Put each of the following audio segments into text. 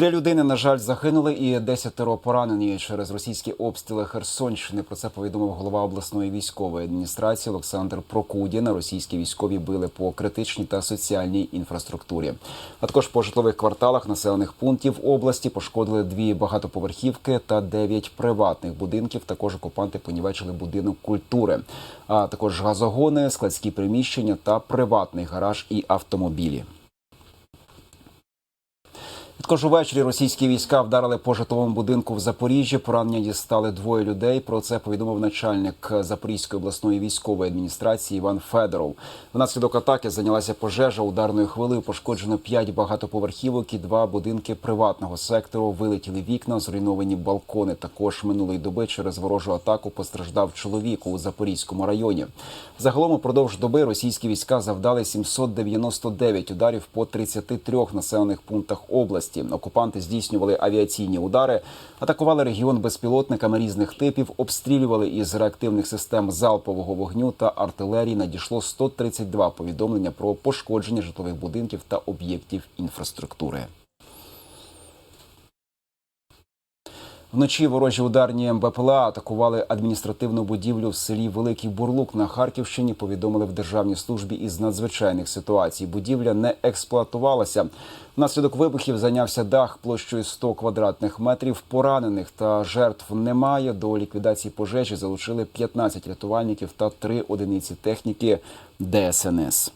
Три людини, на жаль, загинули і десятеро поранені через російські обстріли Херсонщини. Про це повідомив голова обласної військової адміністрації Олександр Прокудін. Російські військові били по критичній та соціальній інфраструктурі. А також по житлових кварталах населених пунктів області пошкодили дві багатоповерхівки та дев'ять приватних будинків. Також окупанти понівечили будинок культури, а також газогони, складські приміщення та приватний гараж і автомобілі. Також увечері російські війська вдарили по житловому будинку в Запоріжжі. Поранення дістали двоє людей. Про це повідомив начальник Запорізької обласної військової адміністрації Іван Федоров. Внаслідок атаки зайнялася пожежа. Ударною хвилею пошкоджено п'ять багатоповерхівок і два будинки приватного сектору. Вилетіли вікна, зруйновані балкони. Також минулої доби через ворожу атаку постраждав чоловік у Запорізькому районі. Загалом упродовж доби російські війська завдали 799 ударів по 33 населених пунктах області. Окупанти здійснювали авіаційні удари, атакували регіон безпілотниками різних типів, обстрілювали із реактивних систем залпового вогню та артилерії. Надійшло 132 повідомлення про пошкодження житлових будинків та об'єктів інфраструктури. Вночі ворожі ударні БПЛА атакували адміністративну будівлю в селі Великий Бурлук на Харківщині. Повідомили в державній службі із надзвичайних ситуацій. Будівля не експлуатувалася. Внаслідок вибухів зайнявся дах площею 100 квадратних метрів. Поранених та жертв немає. До ліквідації пожежі залучили 15 рятувальників та 3 одиниці техніки ДСНС.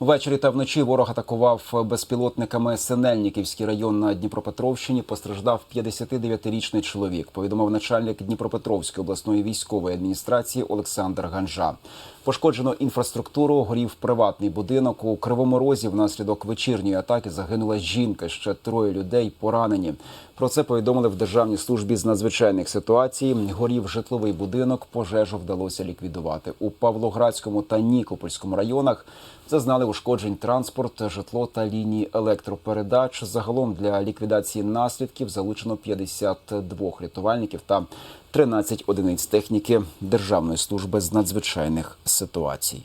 Ввечері та вночі ворог атакував безпілотниками Синельниківський район на Дніпропетровщині. Постраждав 59-річний чоловік. Повідомив начальник Дніпропетровської обласної військової адміністрації Олександр Ганжа. Пошкоджено інфраструктуру, горів приватний будинок у Кривому Розі. Внаслідок вечірньої атаки загинула жінка. Ще троє людей поранені. Про це повідомили в Державній службі з надзвичайних ситуацій. Горів житловий будинок. Пожежу вдалося ліквідувати у Павлоградському та Нікопольському районах. Зазнали ушкоджень транспорт, житло та лінії електропередач. Загалом для ліквідації наслідків залучено 52 рятувальників та 13 одиниць техніки Державної служби з надзвичайних ситуацій.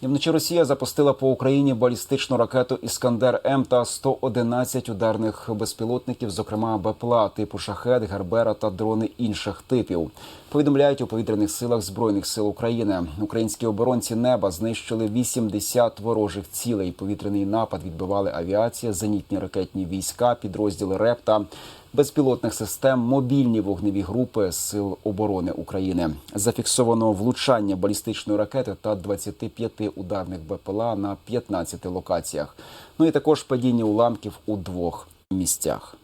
І вночі Росія запустила по Україні балістичну ракету Іскандер М та 111 ударних безпілотників, зокрема БПЛА типу Шахет, Гербера та дрони інших типів. Повідомляють у повітряних силах збройних сил України. Українські оборонці неба знищили 80 ворожих цілей. Повітряний напад відбивали авіація, зенітні ракетні війська, підрозділи РЕП та безпілотних систем, мобільні вогневі групи Сил оборони України. Зафіксовано влучання балістичної ракети та 25 ударних БПЛА на 15 локаціях. Ну і також падіння уламків у двох місцях.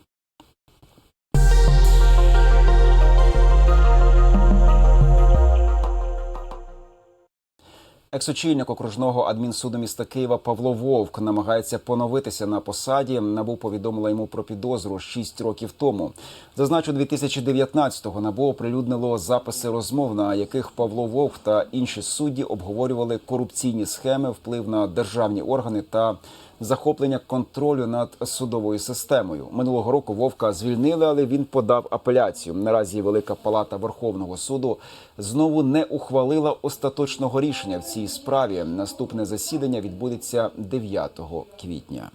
Екс-очільник окружного адмінсуду міста Києва Павло Вовк намагається поновитися на посаді. Набу повідомила йому про підозру 6 років тому. Зазначу, 2019-го набу оприлюднило записи розмов, на яких Павло Вовк та інші судді обговорювали корупційні схеми, вплив на державні органи та захоплення контролю над судовою системою. Минулого року Вовка звільнили, але він подав апеляцію. Наразі Велика Палата Верховного суду знову не ухвалила остаточного рішення в цій справі. Наступне засідання відбудеться 9 квітня.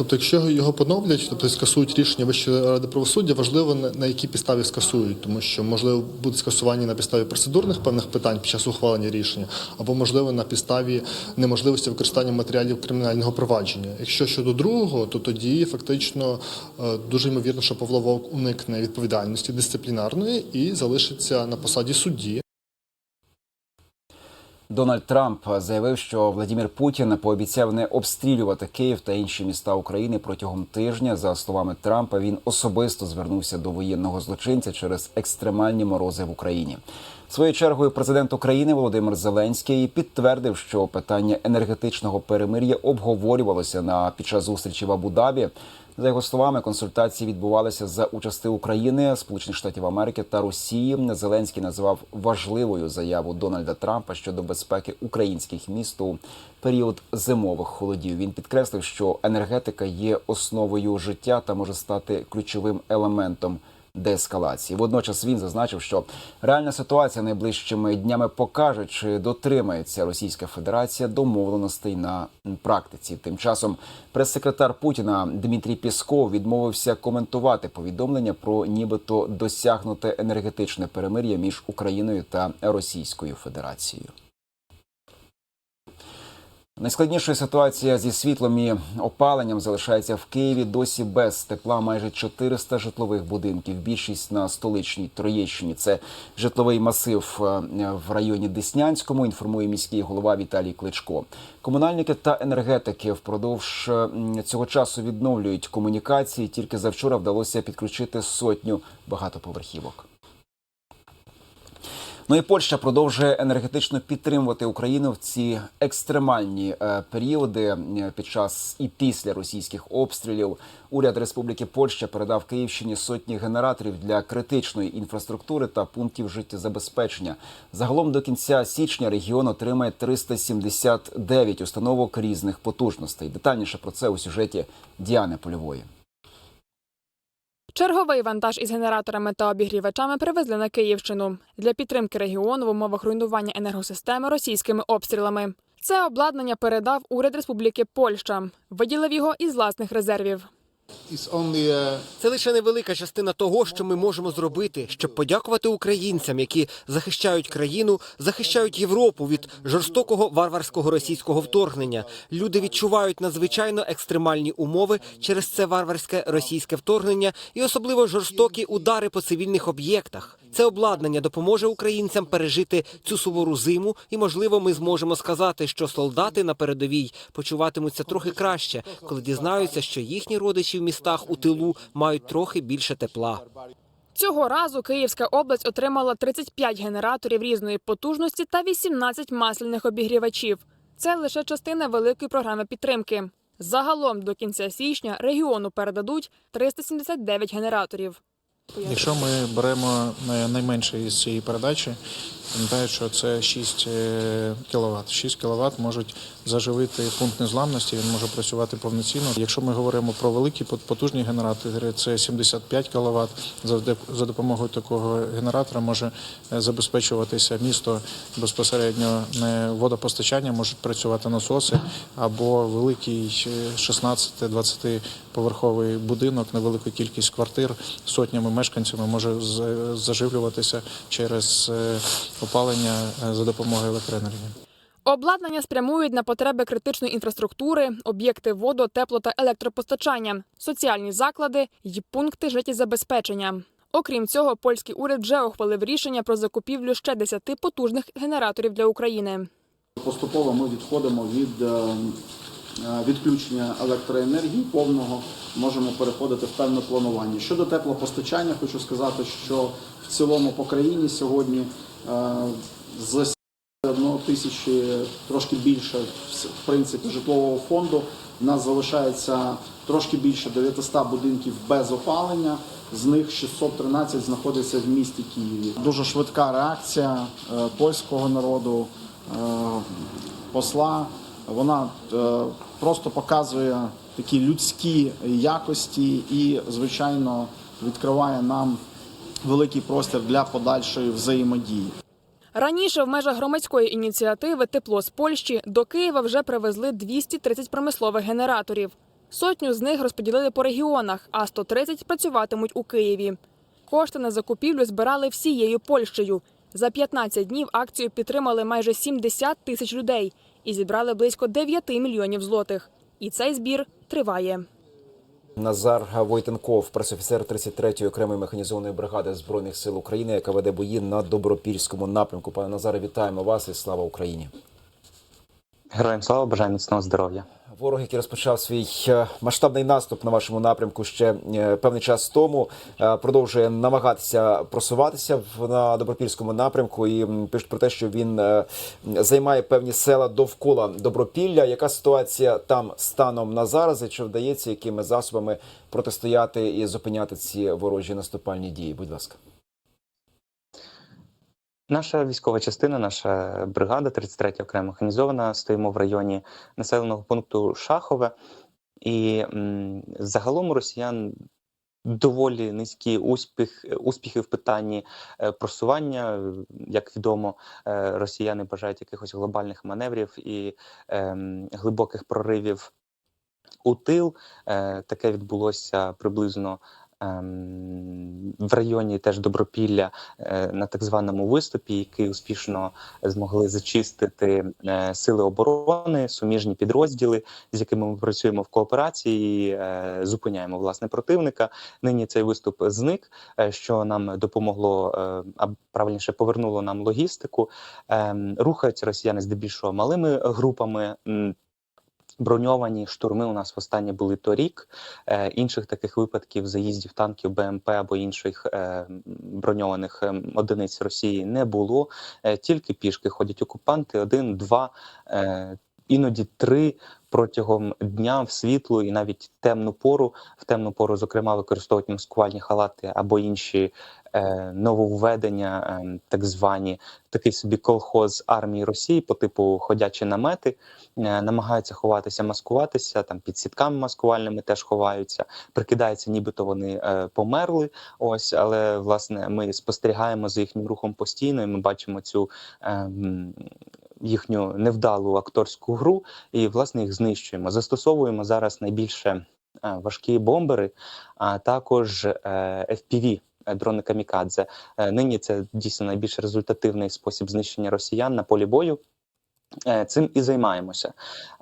Тобто, якщо його поновлять, тобто скасують рішення Вищої ради правосуддя, важливо на, якій підставі скасують, тому що можливо будуть скасування на підставі процедурних певних питань під час ухвалення рішення, або можливо на підставі неможливості використання матеріалів кримінального провадження. Якщо щодо другого, то тоді фактично е, дуже ймовірно, що Павло Вовк уникне відповідальності дисциплінарної і залишиться на посаді судді. Дональд Трамп заявив, що Владимир Путін пообіцяв не обстрілювати Київ та інші міста України протягом тижня. За словами Трампа, він особисто звернувся до воєнного злочинця через екстремальні морози в Україні. Своєю чергою президент України Володимир Зеленський підтвердив, що питання енергетичного перемир'я обговорювалося на під час зустрічі в Абу-Дабі. За його словами, консультації відбувалися за участи України, Сполучених Штатів Америки та Росії. Зеленський назвав важливою заяву Дональда Трампа щодо безпеки українських міст у період зимових холодів. Він підкреслив, що енергетика є основою життя та може стати ключовим елементом деескалації. Водночас він зазначив, що реальна ситуація найближчими днями покаже, чи дотримається Російська Федерація домовленостей на практиці. Тим часом прес-секретар Путіна Дмитрій Пісков відмовився коментувати повідомлення про нібито досягнуте енергетичне перемир'я між Україною та Російською Федерацією. Найскладнішою ситуація зі світлом і опаленням залишається в Києві. Досі без тепла майже 400 житлових будинків. Більшість на столичній Троєщині. Це житловий масив е, в районі Деснянському. Інформує міський голова Віталій Кличко. Комунальники та енергетики впродовж е, цього часу відновлюють комунікації. Тільки завчора вдалося підключити сотню багатоповерхівок. Ну і Польща продовжує енергетично підтримувати Україну в ці екстремальні е, періоди е, під час і після російських обстрілів. Уряд Республіки Польща передав Київщині сотні генераторів для критичної інфраструктури та пунктів життєзабезпечення. Загалом до кінця січня регіон отримає 379 установок різних потужностей. Детальніше про це у сюжеті Діани Польової. Черговий вантаж із генераторами та обігрівачами привезли на Київщину для підтримки регіону в умовах руйнування енергосистеми російськими обстрілами. Це обладнання передав уряд Республіки Польща, виділив його із власних резервів. Це лише невелика частина того, що ми можемо зробити, щоб подякувати українцям, які захищають країну, захищають Європу від жорстокого варварського російського вторгнення. Люди відчувають надзвичайно екстремальні умови через це варварське російське вторгнення і особливо жорстокі удари по цивільних об'єктах. Це обладнання допоможе українцям пережити цю сувору зиму, і можливо, ми зможемо сказати, що солдати на передовій почуватимуться трохи краще, коли дізнаються, що їхні родичі в містах у тилу мають трохи більше тепла. Цього разу Київська область отримала 35 генераторів різної потужності та 18 масляних обігрівачів. Це лише частина великої програми підтримки. Загалом до кінця січня регіону передадуть 379 генераторів. Якщо ми беремо е, найменше із цієї передачі, пам'ятаю, що це 6 кВт. 6 кВт можуть заживити пункт незламності, він може працювати повноцінно. Якщо ми говоримо про великі пот- потужні генератори, це 75 кВт. За, допомогою такого генератора може е, забезпечуватися місто безпосередньо не водопостачання, можуть працювати насоси або великий е, 16-20 поверховий будинок, невелика кількість квартир сотнями мешканцями може заживлюватися через е, опалення е, за допомогою електроенергії. Обладнання спрямують на потреби критичної інфраструктури, об'єкти водо, тепло та електропостачання, соціальні заклади й пункти життєзабезпечення. Окрім цього, польський уряд вже ухвалив рішення про закупівлю ще 10 потужних генераторів для України. Поступово ми відходимо від е, е, відключення електроенергії повного, можемо переходити в певне планування. Щодо теплопостачання, хочу сказати, що в цілому по країні сьогодні з одного тисячі трошки більше в принципі житлового фонду. У нас залишається трошки більше 900 будинків без опалення. З них 613 знаходиться в місті Києві. Дуже швидка реакція е, польського народу, е, посла. Вона е, просто показує такі людські якості і, звичайно, відкриває нам великий простір для подальшої взаємодії. Раніше в межах громадської ініціативи Тепло з Польщі до Києва вже привезли 230 промислових генераторів. Сотню з них розподілили по регіонах, а 130 працюватимуть у Києві. Кошти на закупівлю збирали всією Польщею. За 15 днів акцію підтримали майже 70 тисяч людей і зібрали близько 9 мільйонів злотих. І цей збір триває. Назар Войтенков, пресофіцер 33-ї окремої механізованої бригади збройних сил України, яка веде бої на добропільському напрямку. Пане Назаре, вітаємо вас і слава Україні. Героям слава, бажаю міцного здоров'я. Ворог, який розпочав свій е, масштабний наступ на вашому напрямку ще е, певний час тому, е, продовжує намагатися просуватися на добропільському напрямку і пишуть про те, що він займає певні села довкола Добропілля. Яка ситуація там станом на зараз? І чи вдається якими засобами протистояти і зупиняти ці ворожі наступальні дії? Будь ласка. Наша військова частина, наша бригада, 33 окремо механізована, стоїмо в районі населеного пункту Шахове. І м, загалом росіян доволі низькі успіх, успіхи в питанні е, просування. Як відомо, е, росіяни бажають якихось глобальних маневрів і ем, глибоких проривів у тил. Е, Таке відбулося приблизно. Ем, В районі теж Добропілля е, на так званому виступі, який успішно змогли зачистити е, сили оборони, суміжні підрозділи, з якими ми працюємо в кооперації, е, зупиняємо власне противника. Нині цей виступ зник, що нам допомогло, а правильніше повернуло нам логістику. Ем, Рухаються росіяни здебільшого малими групами. Броньовані штурми у нас востаннє були торік. Е, інших таких випадків заїздів танків БМП або інших е, броньованих е, одиниць Росії не було. Е, тільки пішки ходять окупанти, один, два, е, іноді три протягом дня в світлу і навіть темну пору. В темну пору, зокрема, використовують маскувальні халати або інші нововведення, е, так звані такий собі колхоз армії Росії по типу ходячі намети, е, намагаються ховатися, маскуватися там під сітками маскувальними теж ховаються. Прикидається, нібито вони е, померли. Ось, але власне ми спостерігаємо за їхнім рухом постійно. і Ми бачимо цю е, їхню невдалу акторську гру, і власне їх знищуємо. Застосовуємо зараз найбільше е, важкі бомбери, а також е, FPV. Е, Дрони камікадзе Е, нині це дійсно найбільш результативний спосіб знищення росіян на полі бою. Е, Цим і займаємося.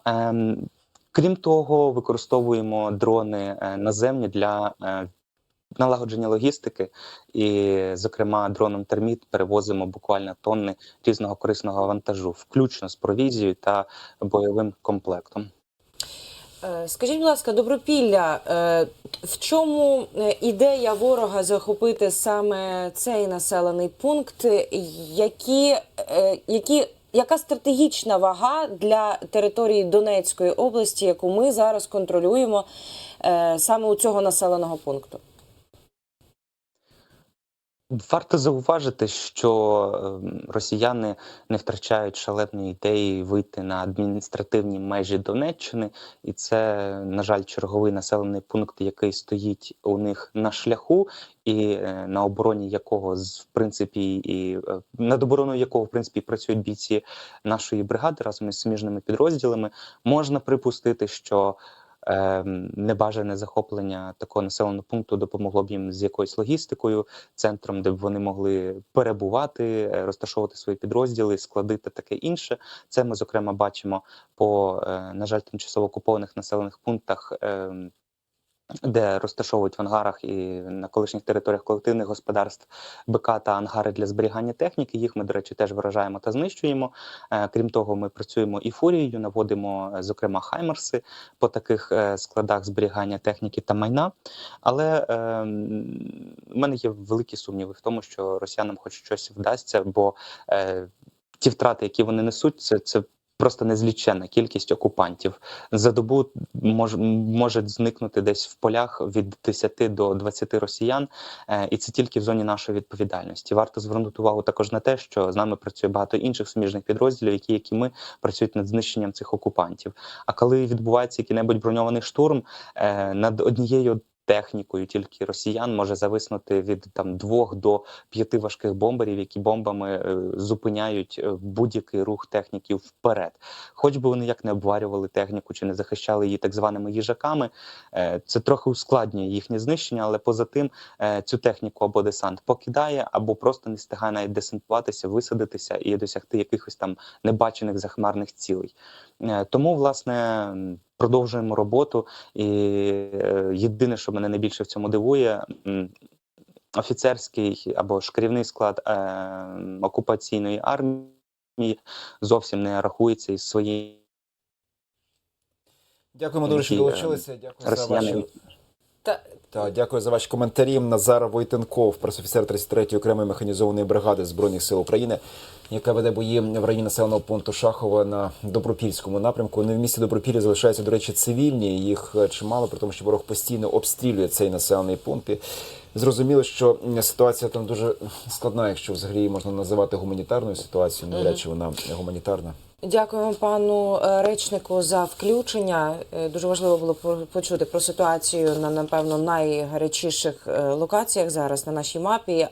Ем, Крім того, використовуємо дрони наземні для налагодження логістики, і, зокрема, дроном терміт перевозимо буквально тонни різного корисного вантажу, включно з провізією та бойовим комплектом. Е, Скажіть, будь ласка, добропілля, е, в чому е, ідея ворога захопити саме цей населений пункт? Які, які, яка стратегічна вага для території Донецької області, яку ми зараз контролюємо саме у цього населеного пункту? Варто зауважити, що ем, росіяни не втрачають шаленої ідеї вийти на адміністративні межі Донеччини, і це, на жаль, черговий населений пункт, який стоїть у них на шляху, і е, на обороні якого в принципі і е, над обороною якого в принципі працюють бійці нашої бригади разом із суміжними підрозділами. Можна припустити, що небажане захоплення такого населеного пункту допомогло б їм з якоюсь логістикою, центром, де б вони могли перебувати, е, розташовувати свої підрозділи, склади та таке інше. Це ми зокрема бачимо по е, на жаль тимчасово окупованих населених пунктах. Ем, Де розташовують в ангарах і на колишніх територіях колективних господарств БК та ангари для зберігання техніки. Їх ми, до речі, теж виражаємо та знищуємо. Е, Крім того, ми працюємо і фурією, наводимо, е, зокрема, хаймерси по таких е, складах зберігання техніки та майна. Але е, в мене є великі сумніви в тому, що росіянам хоч щось вдасться, бо ті втрати, які вони несуть, це, це просто незліченна кількість окупантів. За добу мож, може зникнути десь в полях від 10 до 20 росіян, е, і це тільки в зоні нашої відповідальності. Варто звернути увагу також на те, що з нами працює багато інших суміжних підрозділів, які, як і ми, працюють над знищенням цих окупантів. А коли відбувається який-небудь броньований штурм, е, над однією технікою тільки росіян може зависнути від там двох до п'яти важких бомберів, які бомбами е, зупиняють е, будь-який рух техніки вперед. Хоч би вони як не обварювали техніку чи не захищали її так званими їжаками, е, це трохи ускладнює їхнє знищення, але поза тим е, цю техніку або десант покидає, або просто не встигає навіть десантуватися, висадитися і досягти якихось там небачених захмарних цілей. Е, Тому, власне, продовжуємо роботу. І е, єдине, що мене найбільше в цьому дивує, офіцерський або ж керівний склад е, окупаційної армії зовсім не рахується із своєї Дякуємо дуже, що е, долучилися. Дякую за росіяни. ваші Та та дякую за ваші коментарі. Назар Войтенков, пресофіцер 33-ї окремої механізованої бригади збройних сил України. Яка веде бої в районі населеного пункту Шахова на Добропільському напрямку. Ну, в місті Добропілля залишаються, до речі, цивільні. Їх е, чимало, при тому, що ворог постійно обстрілює цей населений пункт. І Зрозуміло, що ситуація там дуже складна, якщо взагалі її можна називати гуманітарною ситуацією. Навряд чи вона гуманітарна. Дякуємо пану е, речнику за включення. Е, Дуже важливо було по- почути про ситуацію на напевно найгарячіших локаціях зараз на нашій мапі.